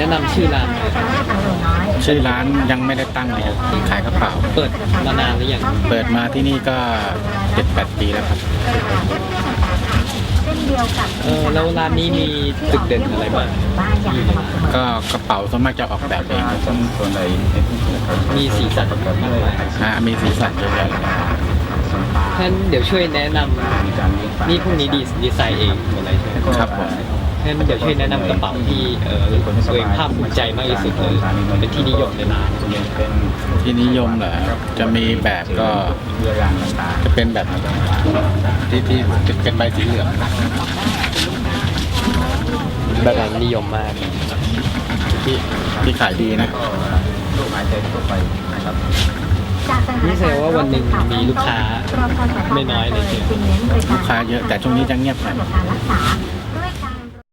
แนะนำชื่อร้านหน่อยชื่อร้านยังไม่ได้ตั้งเลยครับขายกระเป๋าเปิดมานานหรือยังเปิดมาที่นี่ก็เจ็ดแปดปีแล้วครับ เออแล้วร้านนี้มีจุดเด่นอะไรบ้างที่อยู่ในร้านก็กระเป๋าส่วนมากจะออกแบบเองครับมีสีสันอะไรบ้างอ่ามีสีสันเยอะแยะเลยท่านเดี๋ยวช่วยแนะนำนี่พวกนี้ดีดีไซน์เองหมดเลยใช่ไหมครับผม ท่านเดี๋ยวช่วยแนะนำกระเป๋าที่เออตัวเองภาคภูมิใจมากที่สุดเลยเป็นที่นิยมในร้านที่นิยมเหรอจะมีแบบก็จะเป็นแบบที่ที่ที่เป็นใบสีเหลืองแบบนั้นนิยมมาก ที่ที่ขายดีนะนี่แสดงว่าวันหนึ่งมีลูกค้าไม่น้อยเลยใช่ไหมลูกค้าเยอะแต่ช่วงนี้จะเงียบหน่